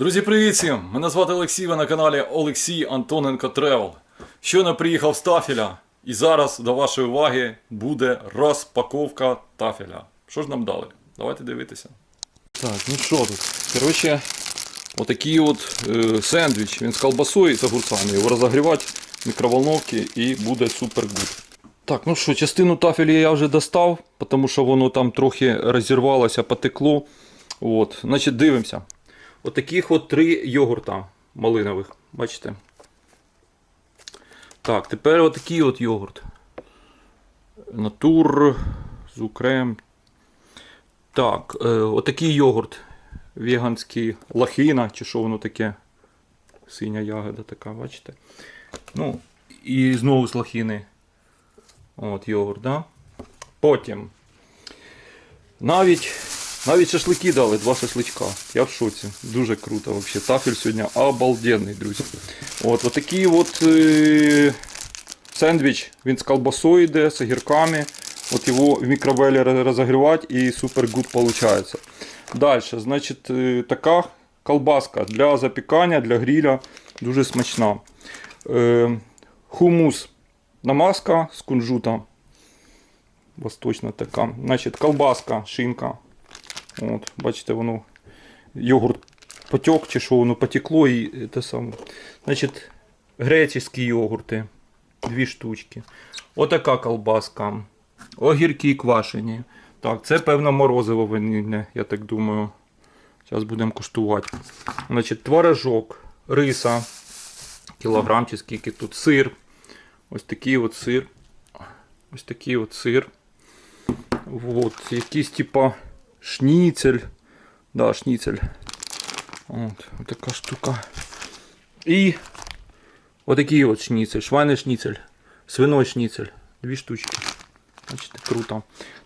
Друзі, привіт всім! Мене звати Олексій, ви на каналі Олексій Антоненко Тревел. Щойно приїхав з тафеля, і зараз до вашої уваги буде розпаковка тафеля. Що ж нам дали? Давайте дивитися. Так, ну що тут? Коротше, отакий от е, сендвіч. Він з колбасою і з огурцями. Його розогрівати в мікроволновці і буде супер гуд. Так, ну що, частину тафеля я вже достав, тому що воно там трохи розірвалося, потекло. От, значить, дивимося. Отаких от три йогурта малинових. Бачите? Так, тепер отакий от йогурт. Натур з укрем. Так, е, отакий йогурт. Веганський лахина, чи що воно таке. Синя ягода така, бачите? Ну, і знову з лахини. От йогурт, да? Потім. Навіть навіть шашлики дали, два шашличка. Я в шоці. Дуже круто вообще. Тафель сьогодні обалденний, друзі. От, от такий от е- сендвіч. Він з колбасою йде, з огірками. От його в мікровелі роз- розогрівати і супер гуд виходить. Далі, значить, е, така колбаска для запікання, для гріля. Дуже смачна. Е- хумус. Намазка з кунжута. Восточна така. Значить, колбаска, шинка. От, бачите, воно йогурт потек, чи що воно потекло і те саме. Значить, греческі йогурти. Дві штучки. Отака колбаска. Огірки квашені. Так, це певно морозиво ванільне, я так думаю. Зараз будемо куштувати. Значить, творожок, риса. Кілограм чи скільки тут сир. Ось такий от сир. Ось такий от сир. Вот, якийсь типа шніцель. Да, шніцель. От, така штука. І отакий от шніцель, швайний шніцель, свиной шніцель. Дві штучки. Бачите, круто.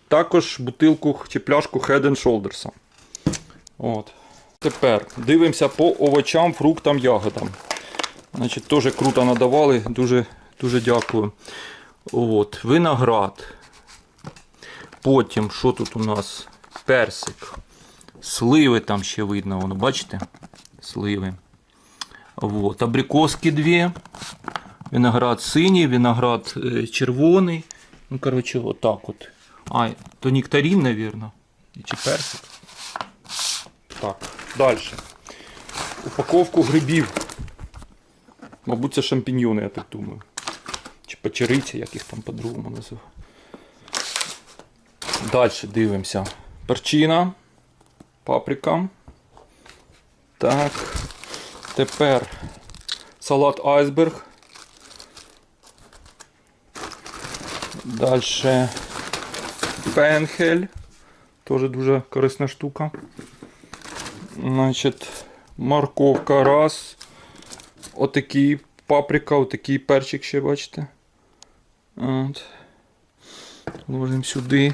Також бутилку чи пляшку Head and Shoulders. От. Тепер дивимося по овочам, фруктам, ягодам. Значить, теж круто надавали, дуже, дуже дякую. От, виноград. Потім, що тут у нас? Персик. Сливи там ще видно, воно, бачите? Сливи. Вот. Абрикоски дві. Виноград синій, виноград е, червоний. Ну, коротше, отак от. А, то нектарин, наверное. Чи персик. Так, далі. Упаковку грибів. Мабуть, це шампіньйони, я так думаю. Чи печериці, як їх там по-другому називають. Далі дивимося. Перчина, паприка. Так. Тепер салат айсберг. Далі пенхель. Теж дуже корисна штука. Значить, морковка раз. Отакий паприка, отакий перчик ще, бачите. От. Ложимо сюди.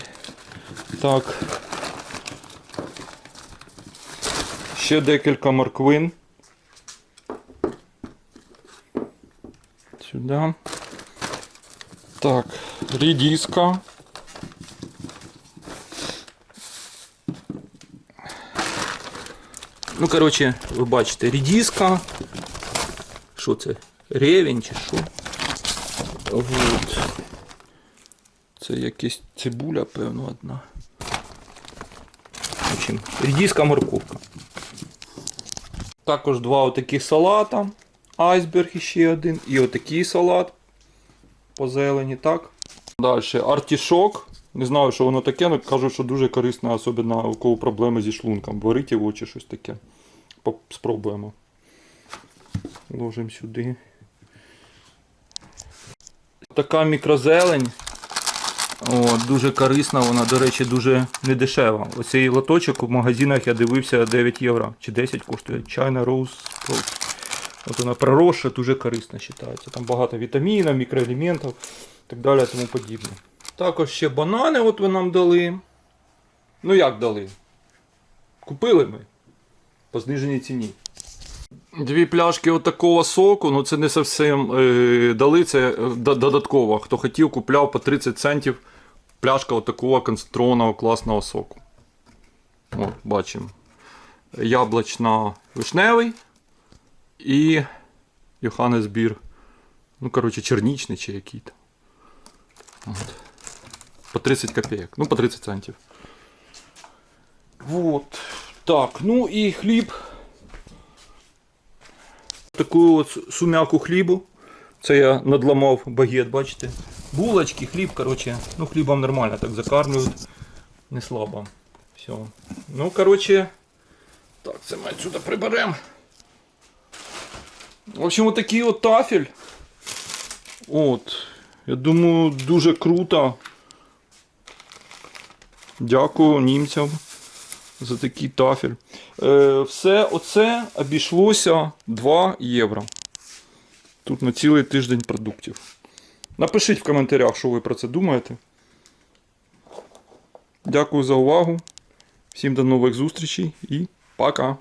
Так. Ще декілька морквин. Сюди. Так, рідіска. Ну, коротше, ви бачите, рідіска. Що це? Ревень чи що? Вот. Це якась цибуля, певно, одна. В общем, рідіска морковка. Також два отаких салата. Айсберг іще один. І отакий салат. По зелені, так. Далі артішок. Не знаю, що воно таке, але кажуть, що дуже корисне, особливо у кого проблеми зі шлунком. Варить його чи щось таке. Спробуємо. Ложимо сюди. Така мікрозелень. О, дуже корисна, вона, до речі, дуже недешева. Оцей лоточок в магазинах я дивився 9 євро чи 10 коштує. China Rose. От вона проросша, дуже корисна вважається. Там багато вітамінів, мікроелементів і так далі тому подібне. Також ще банани от ви нам дали. Ну як дали? Купили ми по зниженій ціні. Дві пляшки от такого соку, ну це не зовсім е, дали, це е, додатково. Хто хотів, купляв по 30 центів пляшка от такого концентрованого класного соку. От, бачимо. яблучно-вишневий і Йоханнесбір. Ну, коротше, чернічний чи який там. От. По 30 копійок. Ну, по 30 центів. Вот. Так, ну і хліб. Таку от сумяку хлібу. Це я надламав багет, бачите? Булочки, хліб, коротше. Ну, хлібом нормально так закармлюють. Не слабо. Все. Ну, коротше. Так, це ми отсюда приберемо. В общем, отакий от тафель. От. Я думаю, дуже круто. Дякую німцям за такий тафель. Е, все оце обійшлося 2 євро. Тут на цілий тиждень продуктів. Напишіть в коментарях, що ви про це думаєте. Дякую за увагу. Всім до нових зустрічей і пока!